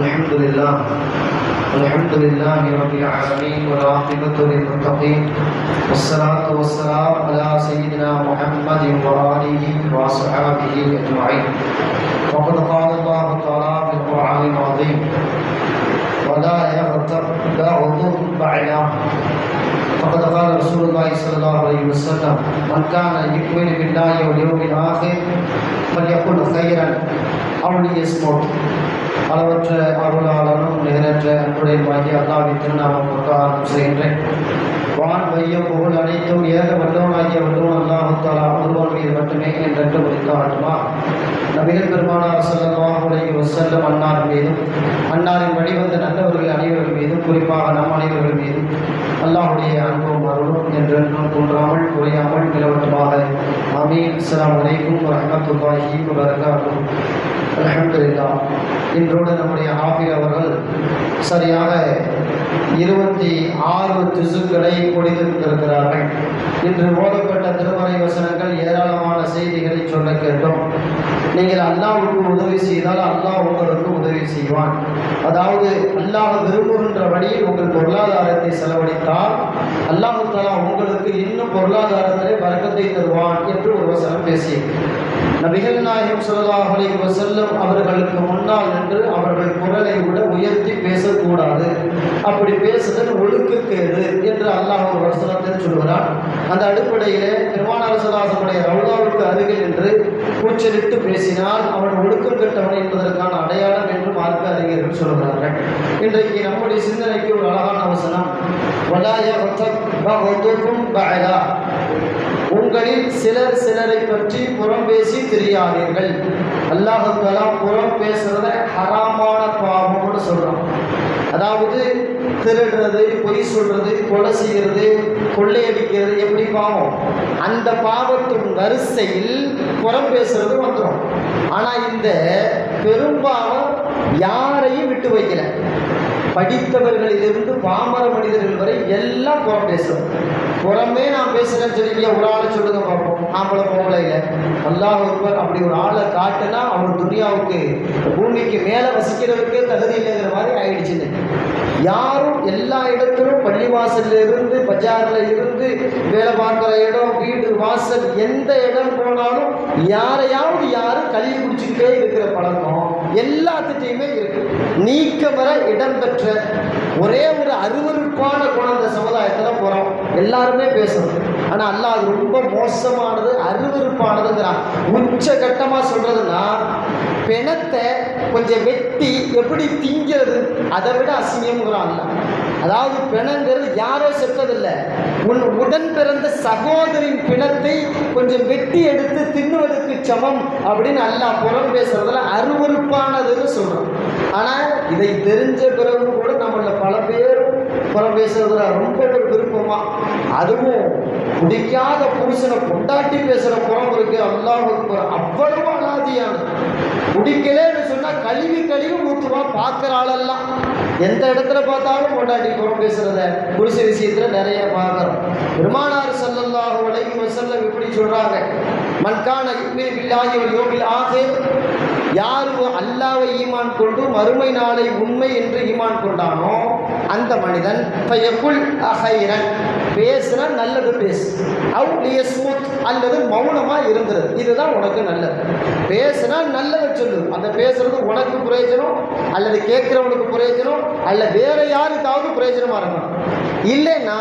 الحمد لله الحمد لله رب العالمين والعاقبة للمتقين والصلاة والسلام على سيدنا محمد وآله وأصحابه أجمعين وقد قال الله تعالى في القرآن العظيم ولا يغتب بعضكم بعضا. فقد قال رسول الله صلى الله عليه وسلم، من كان يؤمن بالله واليوم الآخر فليقل خيرا أو ليصمت அளவற்ற அருளாளனும் நிகரற்ற அன்புடைய அல்லாவின் திருநாமம் கொண்டு செய்கின்றேன். வான் வைய புகழ் அனைத்தும் ஏக வல்லவனாகிய வல்லவன் அல்லாஹத்தாலா ஒருவன் மீது மட்டுமே என்றென்று முடித்தாட்டுமா நபிகள் பெருமானார் செல்லமாக அலைஹி வஸல்லம் அன்னார் மீதும் அன்னாரின் வழிவந்த நல்லவர்கள் அனைவர்கள் மீதும் குறிப்பாக நம் அனைவர்கள் மீதும் அல்லாஹுடைய அன்பும் அருளும் என்றென்றும் தோன்றாமல் குறையாமல் நிலவட்டமாக. அமீன் அஸ்லாம் அலைக்கும் வரஹ்மத்துல்லாஹி வரகாத்தும் அலமதுல்லா இன்றோடு நம்முடைய ஹாஃபி அவர்கள் சரியாக இருபத்தி ஆறு திசுக்களை கொடுத்திருக்கிறார்கள் இன்று ஓதப்பட்ட திருமறை வசனங்கள் ஏராளமான செய்திகளை சொல்ல கேட்டோம். நீங்கள் அல்லாவுக்கு உதவி செய்தால் அல்லாஹ் உங்களுக்கு உதவி செய்வான். அதாவது அல்லாஹ் விரும்புகின்ற வழியில் உங்கள் பொருளாதாரத்தை செலவழித்தால் அல்லாஹு தலா உங்களுக்கு இன்னும் பொருளாதாரத்திலே வர்க்கத்தை தருவான் என்று ஒரு வசனம் பேசிய நபிகள் நாயகம் ஸல்லல்லாஹு அலைஹி அவர்களுக்கு முன்னால் நின்று அவர்கள் குரலை விட உயர்த்தி பேசக்கூடாது. அப்படி பேசுதல் ஒழுக்கக்கேடு என்று அல்லாஹ் ஒரு வசனத்தில் சொல்கிறான் அந்த அடிப்படையிலே பெருமானார் சலாசனுடைய ரவுதாவுக்கு அருகில் என்று கூச்சலிட்டு பேசினால் அவன் ஒழுக்கம் கெட்டவன் என்பதற்கான அடையாளம் என்று மார்க்க அறிஞர்கள் சொல்கிறார்கள் இன்றைக்கு நம்முடைய சிந்தனைக்கு ஒரு அழகான அவசரம். உங்களில் சிலர் சிலரை பற்றி புறம் பேசி தெரியாதீர்கள். அல்லாஹாலா புறம் பேச ஹராமான பாவம்னு சொல்றான் அதாவது திருடுறது பொய் சொல்றது கொலை செய்கிறது கொள்ளையடிக்கிறது எப்படி பாவம்? அந்த பாவத்தின் வரிசையில் புறம் பேசுறது வந்துடும் ஆனா இந்த பெரும்பாவம் யாரையும் விட்டு வைக்கல. படித்தவர்களிலிருந்து பாமர மனிதர்கள் வரை எல்லாம் புறம் பேசுறது. புறமே நான் பேசுறேன்னு சொல்லி ஒரு ஆளை சொல்லுங்க பார்ப்போம். ஆம்பளை பொம்பளை இல்லை? அல்லாஹ் ஒருவர் அப்படி ஒரு ஆளை காட்டுனா அவர் துனியாவுக்கு பூமிக்கு மேலே வசிக்கிறதுக்கே தகுதி இல்லைங்கிற மாதிரி ஆயிடுச்சுன்னு. யாரும் எல்லா இடத்திலும் பள்ளிவாசல்ல இருந்து பஜார்ல இருந்து வேலை பார்க்குற இடம் வீடு வாசல் எந்த இடம் போனாலும் யாரையாவது யாரும் கல்வி குடிச்சுக்கிட்டே இருக்கிற பழக்கம். எல்லாத்துட்டையுமே இருக்கு. நீக்க வர இடம்பெற்ற ஒரே ஒரு அருவருப்பான குணம் இந்த சமுதாயத்தில் போகிறோம் எல்லாருமே பேசுறது. ஆனால் அல்லா அது ரொம்ப மோசமானது அருவருப்பானதுங்கிறான். உச்சகட்டமாக சொல்றதுன்னா பிணத்தை கொஞ்சம் வெட்டி எப்படி திங்கிறது அதை விட அசிங்கம்ங்கிறான் அல்ல அதாவது பிணங்கிறது யாரோ செத்ததில்லை. உன் உடன் பிறந்த சகோதரின் பிணத்தை கொஞ்சம் வெட்டி எடுத்து தின்னுவதற்கு சமம் அப்படின்னு அல்லாஹ் புறம் பேசுறதுல அருவருப்பானதுன்னு சொல்றான். ஆனால் இதை தெரிஞ்ச பிறகு கூட நம்மள பல பேரும் புறம் பேசுறதுல ரொம்ப ஒரு விருப்பமா? அதுவும் பிடிக்காத புருஷனை கொண்டாட்டி பேசுற புறம் இருக்கு. அல்லாஹ் அவ்வளவு அலாதியானது பிடிக்கலன்னு சொன்னா கழுவி கழுவி ஊற்றுவான் பார்க்குற ஆளெல்லாம். எந்த இடத்துல பார்த்தாலும் பொண்டாட்டி புறம் பேசுறத புருஷ விஷயத்துல நிறைய பார்க்குறோம். பெருமானார் ஸல்லல்லாஹு அலைஹி வஸல்லம் இப்படி சொல்றாங்க. மன்கான யுக்மின் பில்லாஹி ஒரு யோகில் ஆகிர் யார் அல்லாவை ஈமான் கொண்டு மறுமை நாளை உண்மை என்று ஈமான் கொண்டானோ அந்த மனிதன் பையக்குள் அஹைரன். பேசுனா நல்லது பேசு. அவு லியஸ்முத் அல்லது மௌனமாக இருந்துரு இதுதான் உனக்கு நல்லது. பேசுனா நல்லதை சொல்லு. அந்த பேசுறது உனக்கு பிரயோஜனம் அல்லது கேட்குறவனுக்கு பிரயோஜனம் அல்ல வேற யாருக்காவது பிரயோஜனமாக இருக்கணும் இல்லைன்னா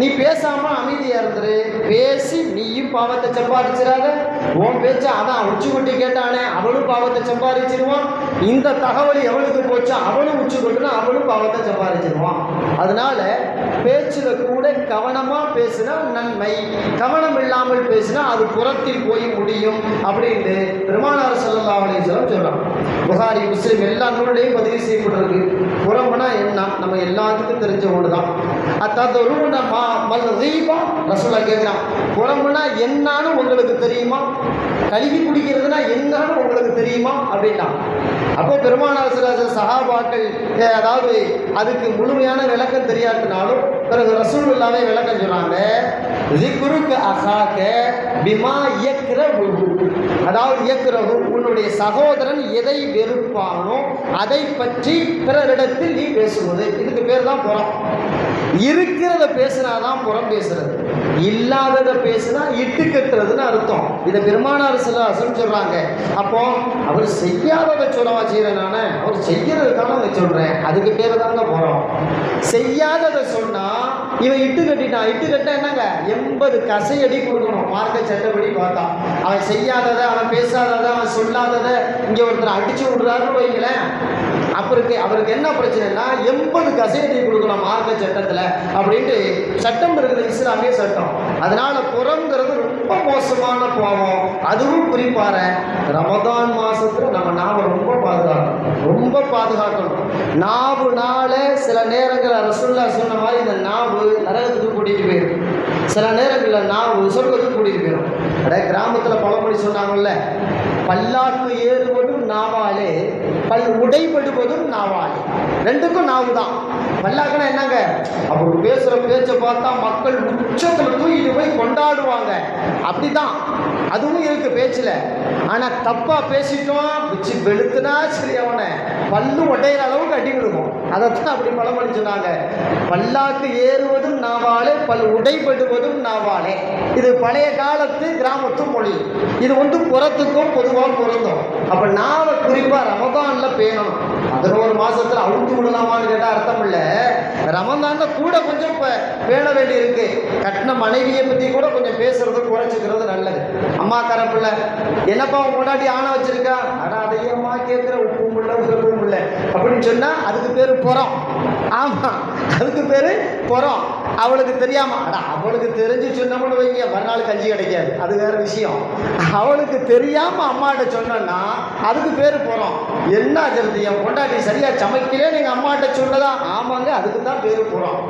நீ பேசாம அமைதியா இருந்துரு. பேசி நீயும் பாவத்தை சம்பாதிச்சிடாத உன் பேச்ச அவன் உச்சி கொட்டி கேட்டானே அவனும் பாவத்தை சம்பாதிச்சிருவான். இந்த தகவல் எவனுக்கு போச்சா அவனும் உச்சி கொட்டுனா அவனும் பாவத்தை சம்பாதிச்சிருவான். அதனால பேச்சுல கூட கவனமா பேசினா நன்மை. கவனம் இல்லாமல் பேசினா அது புறத்தில் போய் முடியும் அப்படின்னு பெருமானார் ஸல்லல்லாஹு அலைஹி சொல்றான் புகாரி முஸ்லீம் எல்லா நூலையும் பதிவு செய்யப்பட்டிருக்கு. புறம்னா என்ன? நம்ம எல்லாத்துக்கும் தெரிஞ்ச ஒன்று தான் அத்ததருண மா மல் தீபம் ரசூலா உங்களுக்கு தெரியுமா? கழுவி குடிக்கிறதுனா என்னன்னு உங்களுக்கு தெரியுமா? அப்படின்னா. அப்போ பெருமானார் சில சகாபாக்கள் அதாவது அதுக்கு முழுமையான விளக்கம் தெரியாதுனாலும் பிறகு ரசூல் ரசூல்லாவே விளக்கம் சொன்னாங்க ஜிக்ருக்கு அசாக்க பிமா இயக்கிறவு அதாவது இயக்கிறவு உன்னுடைய சகோதரன் எதை வெறுப்பானோ அதை பற்றி பிறரிடத்தில் நீ பேசுவது. இதுக்கு பேர் தான் போகிறோம் இருக்கிறத பேசினாதான் புறம் பேசுறது. இல்லாததை பேசினா இட்டு கட்டுறதுன்னு அர்த்தம். இதை பெருமானார் சிலாசன் சொல்றாங்க. அப்போ அவர் செய்யாததை சொல்லவா செய்யறேன் நானே. அவர் செய்யறதுக்கான அதை சொல்றேன். அதுக்கு பேர் தாங்க புறம். செய்யாததை சொன்னா இவன் இட்டு கட்டிட்டான். இட்டு கட்ட என்னங்க? எண்பது கசையடி கொடுக்கணும். மார்க்க சட்டப்படி பார்த்தா. அவன் செய்யாததை அவன் பேசாததை அவன் சொல்லாததை இங்க ஒருத்தர் அடிச்சு விடுறாருன்னு வைங்களேன். அவருக்கு அவருக்கு என்ன பிரச்சனைனா எண்பது கசையத்தை கொடுக்கணும் மார்க்க சட்டத்தில் அப்படின்ட்டு சட்டம் இருக்குது இஸ்லாமிய சட்டம். அதனால புறங்கிறது ரொம்ப மோசமான பாவம். அதுவும் குறிப்பார ரமதான் மாசத்துல நம்ம நாம ரொம்ப பாதுகாக்கணும். ரொம்ப பாதுகாக்கணும். நாவுனால சில நேரங்களில் ரசுல்லா சொன்ன மாதிரி இந்த நாவு நரகத்துக்கு கூட்டிட்டு போயிடும் சில நேரங்களில் நாவு சொர்க்கத்துக்கு கூட்டிட்டு போயிடும் அட கிராமத்தில் பழமொழி சொன்னாங்கல்ல பல்லாக்கு ஏறுபடும் நாவாலே பல் உடைபடுவதும் நாவாலே. ரெண்டுக்கும் நாவு தான் பல்லாக்குனா என்னங்க? அவர் பேசுகிற பேச்சை பார்த்தா மக்கள் உச்சத்தில் தூக்கிட்டு போய் கொண்டாடுவாங்க. அப்படிதான். அதுவும் இருக்கு பேச்சில். ஆனால் தப்பாக பேசிட்டோம் பிச்சு வெளுத்துனா சரி அவனை. பல்லு உடையிற அளவுக்கு அடி விடுவோம் அதைத்தான் அப்படி பழமொழி சொன்னாங்க பல்லாக்கு ஏறுவதும் நான் பல் உடைபடுவதும் நாவாலே இது பழைய காலத்து கிராமத்து மொழி. இது வந்து புறத்துக்கும் பொதுவாக பொருந்தும். அப்ப நாவை குறிப்பா ரமதான்ல பேணணும். பதினோரு மாசத்துல அவுழ்த்து விடலாமான்னு கேட்டா அர்த்தம் இல்ல. ரமதான்ல கூட கொஞ்சம் ப- பேண வேண்டி இருக்கு கட்டின மனைவியை பத்தி கூட கொஞ்சம் பேசுறது குறைச்சிக்கிறது நல்லது. அம்மா கரப்புல என்னப்பா உன் முன்னாடி ஆணை வச்சிருக்கா? அடா அதையம்மா கேட்கிற உப்பும் இல்லை உதவும் இல்லை. அப்படின்னு சொன்னா அதுக்கு பேரு புறம். ஆமா அதுக்கு பேரு புறம். அவளுக்கு தெரியாம அட அவளுக்கு தெரிஞ்சு சொன்னோம்னு வைங்க மறுநாள் கஞ்சி கிடைக்காது. அது வேற விஷயம். அவளுக்கு தெரியாம அம்மாட்ட சொன்னோன்னா அதுக்கு பேரு புறம். என்ன ஜெருதி என் பொண்டாட்டி சரியா சமைக்கலே நீங்க அம்மாட்ட சொன்னதா? ஆமாங்க அதுக்கு தான் பேரு புறம்.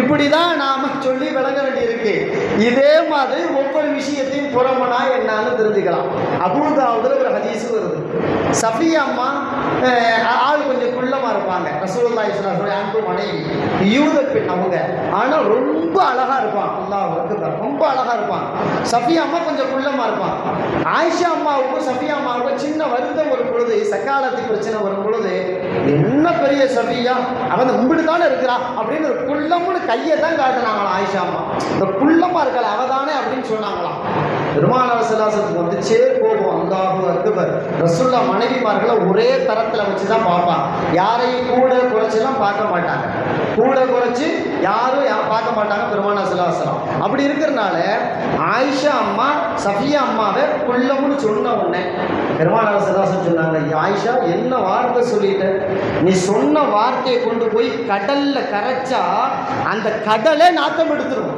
இப்படிதான் நாம சொல்லி விளங்க வேண்டி இருக்கு இதே மாதிரி ஒவ்வொரு விஷயத்தையும் புறமனா என்னன்னு தெரிஞ்சுக்கலாம். அபூதாவுதுல ஒரு ஹதீஸ் வருது. சஃபியா அம்மா ஆள் கொஞ்சம் குள்ளமா இருப்பாங்க. ரசூலுல்லாஹி ஸல்லல்லாஹு அன்பு மனைவி. யூத பெண் அவங்க. ஆனா ரொம்ப அழகா இருப்பான். அல்லாஹ் அக்பர் ரொம்ப அழகா இருப்பான். சஃபியா அம்மா கொஞ்சம் குள்ளமா இருப்பான். ஆயிஷா அம்மாவுக்கும் சஃபியா அம்மாவுக்கும் சின்ன வருத்தம் ஒரு பொழுது சக்காலத்து பிரச்சனை வரும் பொழுது என்ன பெரிய சஃபியா? அவன் கும்பிட்டு தானே இருக்கிறா? அப்படின்னு ஒரு குள்ளம்னு கையை தான் காட்டினாங்களாம் ஆயிஷா அம்மா. இந்த குள்ளமா இருக்கல அவ தானே அப்படின்னு சொன்னாங்களாம். பெருமானார் சிலாசத்துக்கு வந்துச்சே போகும் அல்லாஹு அக்பர். ரசுல்லா மனைவிமார்களை ஒரே தரத்துல வச்சு தான் பார்ப்பான். யாரையும் கூட குறைச்செல்லாம் பார்க்க மாட்டாங்க. கூட குறைச்சி யாரும் யா- பார்க்க மாட்டாங்க பெருமானா சிலாசலம் அப்படி இருக்கிறனால ஆயிஷா அம்மா சஃபியா அம்மாவை குள்ளம்னு சொன்ன உடனே பெருமானா சிலாசம் சொன்னாங்க ஆயிஷா என்ன வார்த்தை சொல்லிட்ட? நீ சொன்ன வார்த்தையை கொண்டு போய் கடல்ல கரைச்சா அந்த கடலை நாத்தம் எடுத்துரும்.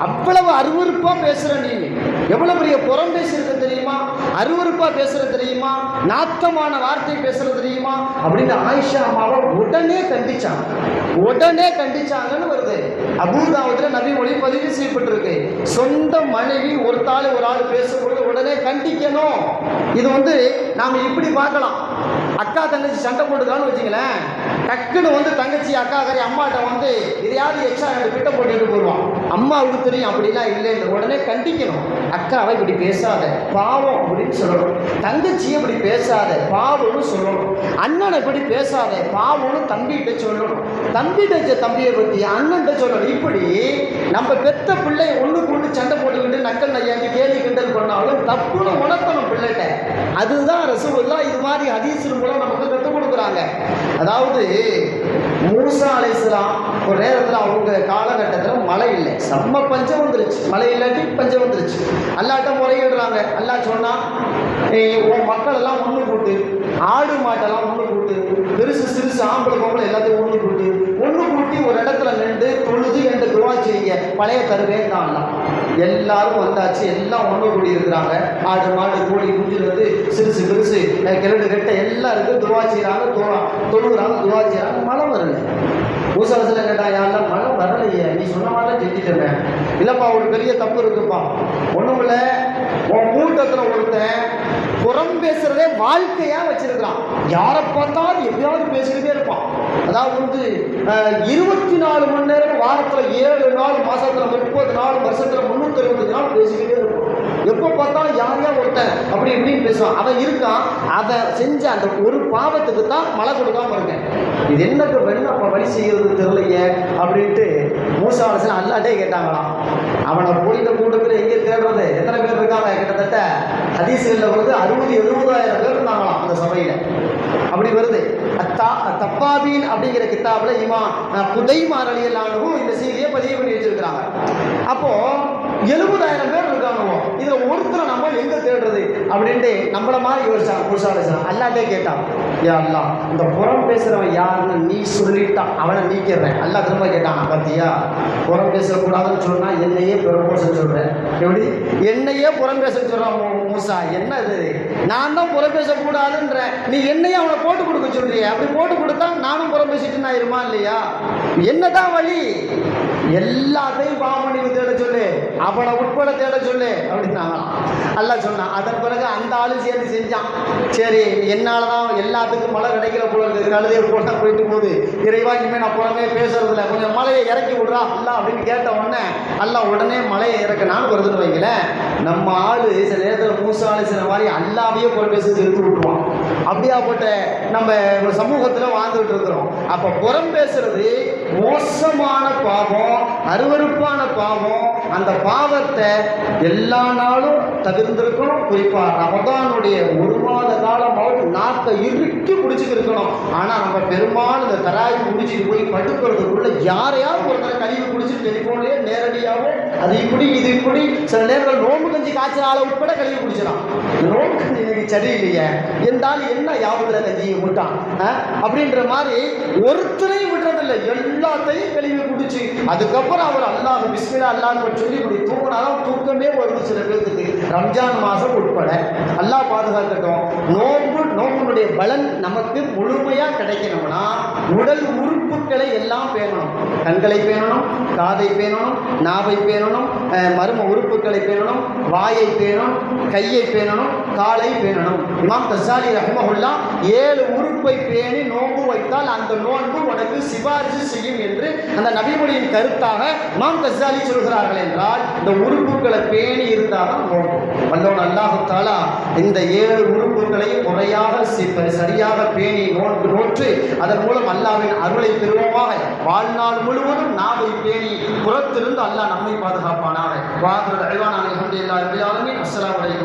அவ்வளவு அருவறுப்பா பேசுற நீ. எவ்வளவு பெரிய புறம் பேசியிருக்கிறது தெரியுமா பேசுகிறது பேசுறது தெரியுமா? நாத்தமான வார்த்தை பேசுறது தெரியுமா? அப்படின்னு ஆயிஷா அம்மாவை உடனே கண்டிச்சாங்க. உடனே கண்டிச்சாங்கன்னு வருது. அபூதாவதுல நபி மொழி பதிவு செய்யப்பட்டிருக்கு. சொந்த மனைவி ஒரு தாள் ஒரு ஆள் பேசும்போது உடனே கண்டிக்கணும். இது வந்து நாம இப்படி பார்க்கலாம். அக்கா தங்கச்சி சண்டை போட்டுக்கான்னு வச்சுங்களேன் டக்குன்னு வந்து தங்கச்சி அக்கா கறி அம்மாட்ட வந்து இதையாவது எக்ஸ்ட்ரா ரெண்டு பிட்ட போட்டுட்டு போடுவான். அம்மாவுக்கு தெரியும் அப்படிலாம் இல்லைன்னு. உடனே கண்டிக்கணும். அக்காவை இப்படி பேசாத பாவம் அப்படின்னு சொல்லணும். தங்கச்சி இப்படி பேசாத பாவம்னு சொல்லணும். அண்ணனை இப்படி பேசாத பாவம்னு தம்பிகிட்ட சொல்லணும். தம்பிகிட்ட தம்பியை பற்றி அண்ணன் சொல்லணும். இப்படி நம்ம பெத்த பிள்ளை ஒண்ணுக்கு ஒண்ணு சண்டை போட்டுக்கிட்டு நக்கல் நையாண்டி கேலி கிண்டல் பண்ணாலும் தப்புன்னு உணர்த்தணும் பிள்ளைகிட்ட. அதுதான் ரசூலுல்லா இது மாதிரி ஹதீஸின் மூலம் நமக்கு கற்றுக் கொடுக்குறாங்க. அதாவது மூசா அலைசலாம் ஒரு நேரத்தில் அவங்க காலகட்டத்தில் மழை இல்லை. செம்ம பஞ்சம் வந்துருச்சு. மழை இல்லாட்டி பஞ்சம் வந்துருச்சு. அல்லாட்ட முறையிடுறாங்க. அல்லா சொன்னால் உன் மக்கள் எல்லாம் ஒன்று கூட்டு ஆடு மாட்டெல்லாம் ஒன்று கூட்டு பெருசு சிறுசு ஆம்பளை பொம்பளை எல்லாத்தையும் ஒன்று கூட்டு ஒன்று கூட்டி ஒரு இடத்துல நின்று தொழுது என்று துவா செய்யுங்க பழைய தருவேன் தான் எல்லாரும் வந்தாச்சு எல்லாம் ஒன்று கூடி இருக்கிறாங்க. ஆடு மாடு கோழி குஞ்சுலேருந்து சிறுசு பெருசு கிழடு கெட்ட எல்லாம் இருக்கு துவா செய்கிறாங்க தோறா தொழுகிறாங்க துவா செய்கிறாங்க மழை வரல. பூசவசத்தில் கேட்டா யாரெல்லாம் மழை வரலையே நீ சொன்ன மாதிரிலாம் செஞ்சுட்டேன். இல்லைப்பா ஒரு பெரிய தப்பு இருக்குப்பா. ஒன்றும் இல்லை உன் கூட்டத்தில் ஒருத்தன் புறம் பேசுறதே வாழ்க்கையா வச்சிருக்கிறான். யாரை பார்த்தாலும் எப்படியாவது பேசிக்கிட்டே இருப்பான். அதாவது வந்து இருபத்தி நாலு மணி நேரம் வாரத்தில் ஏழு நாள் மாசத்துல முப்பது நாள் வருஷத்துல முந்நூற்றி அறுபது நாள் பேசிக்கிட்டே இருக்கும் எப்போ பார்த்தாலும் யாரையா ஒருத்தன் அப்படி இப்படின்னு பேசுவான். அவன் இருக்கான் அதை செஞ்ச அந்த ஒரு பாவத்துக்கு தான் மழை கொடுக்காம இருக்கேன் இது என்னக்கு வெண்ண அப்போ வழி செய்யறது தெரியலையே அப்படின்ட்டு மூசா அரசன் அல்லாட்டே கேட்டாங்களாம். அவனை போயிட்ட கூட்டத்தில் எங்கே தேடுறது? எத்தனை பேர் இருக்காங்க? கிட்டத்தட்ட ஹதீசுகளில் வந்து அறுபது எழுபதாயிரம் பேர் இருந்தாங்களாம் அந்த சபையில். அப்படி வருது. அத்தா தப்பாபீன் அப்படிங்கிற கித்தாபில் இமா புதை மாரலியலானவும் இந்த செய்தியை பதிவு பண்ணி வச்சிருக்கிறாங்க. அப்போ எழுபதாயிரம் பேர் இருக்காங்க இதுல ஒருத்தரை நம்ம எங்க தேடுறது அப்படின்ட்டு நம்மள மாதிரி யோசிச்சான் புருஷாலேசன் அல்லாட்டே கேட்டான். ஏ அல்லா இந்த புறம் பேசுறவன் யாருன்னு நீ சொல்லிட்டான் அவனை நீக்கிறேன் அல்லா திரும்ப கேட்டான் பார்த்தியா? புறம் பேசக்கூடாதுன்னு சொன்னா என்னையே பெருமோசம் சொல்றேன் எப்படி? என்னையே புறம் பேச சொல்றான் மூசா என்ன இது நான் தான் புறம் பேசக்கூடாதுன்ற நீ என்னையே அவனை போட்டு போட்டு சொல்றியே. அப்படி போட்டு கொடுத்தா நானும் புறம்பு பேசிட்டு ஆயிருமா இருமா இல்லையா? என்னதான் வழி? எல்லாத்தையும் பாவமணிவு தேட சொல்லு. அவனை உட்பட தேட சொல்லு. அப்படின்னாங்க அல்ல சொன்னான். அதன் பிறகு அந்த ஆளு சேர்ந்து செஞ்சான். சரி என்னால் தான் எல்லாத்துக்கும் மழை கிடைக்கிற போல இருக்கு கழுதையை போட்டா போயிட்டு போகுது. இறைவா இனிமே நான் புறமே பேசுறதில்ல. கொஞ்சம் மலையை இறக்கி விட்றா அல்ல அப்படின்னு கேட்ட உடனே அல்ல உடனே மலையை இறக்கினான்னு வருதுன்னு வைங்களேன். நம்ம ஆளு சில நேரத்தில் மூசாலு சில மாதிரி அல்லாவையே புறம் பேசுறது எடுத்து விட்டுருவான். அப்படியாப்பட்ட நம்ம சமூகத்தில் வாழ்ந்துகிட்டு இருக்கிறோம். அப்போ புறம் பேசுறது மோசமான பாவம் அருவருப்பான பாவம் அந்த பாவத்தை எல்லா நாளும் தகுந்திருக்கணும் குறிப்பாக ரமதானுடைய ஒரு மாத காலமாவது நாக்கை இறுக்கி பிடிச்சிட்டு இருக்கணும். ஆனால் நம்ம பெரும்பாலும் இந்த தராய் முடிச்சுட்டு போய் படுக்கிறதுக்குள்ள யாரையாவது ஒருத்தர் கழிவு பிடிச்சிட்டு டெலிஃபோன்லயே நேரடியாகவோ அது இப்படி இது இப்படி சில நேரங்கள் நோம்பு கஞ்சி காய்ச்சல் உட்பட கழுவி குடிச்சிடான் நோம்பு கஞ்சி எனக்கு சரியில்லையே. என்றாலும் என்ன யாபத்துல கஞ்சியை விட்டான் அப்படின்ற மாதிரி ஒருத்தரையும் விடுறதில்லை எல்லாத்தையும் கழுவி குடிச்சு. அதுக்கப்புறம் அவர் அல்லாஹ் பிஸ்மிலா அல்லான்னு சொல்லி இப்படி தூங்கினாலும் தூக்கமே வருது சில பேர்த்துக்கு. ரம்ஜான் மாதம் உட்பட. அல்லாஹ் பாதுகாக்கட்டும். நோம்பு நோக்கனுடைய பலன் நமக்கு முழுமையா கிடைக்கணும்னா உடல் உறுப்புகளை எல்லாம் பேணணும். கண்களை பேணணும் காதை பேணணும் நாவை பேணணும் மரும மர்ம உறுப்புகளை பேணணும் வாயை பேணணும் கையை பேணணும் காலை பேணணும். இமாம் தசாலி ரஹ்மஹுல்லா ஏழு உறுப்பு பேணி நோன்பு வைத்தால் அந்த நோன்பு உனக்கு சிபாரிசு செய்யும் என்று அந்த நபிமொழியின் கருத்தாக இமாம் கசாலி சொல்கிறார்கள் என்றால் இந்த உறுப்புகளை பேணி இருந்தால் தான் நோன்பு. வல்லவன் அல்லாஹு தாலா இந்த ஏழு உறுப்புகளை முறையாக சரியாக பேணி நோன்பு நோற்று அதன் மூலம் அல்லாவின் அருளை பெறுவோமாக. வாழ்நாள் முழுவதும் நாவை பேணி புறத்திலிருந்து அல்லாஹ் நம்மை பாதுகாப்பானாக. வாக்குறது அனைவரும் எல்லாருமே அஸ்லாம் அலைக்கும்.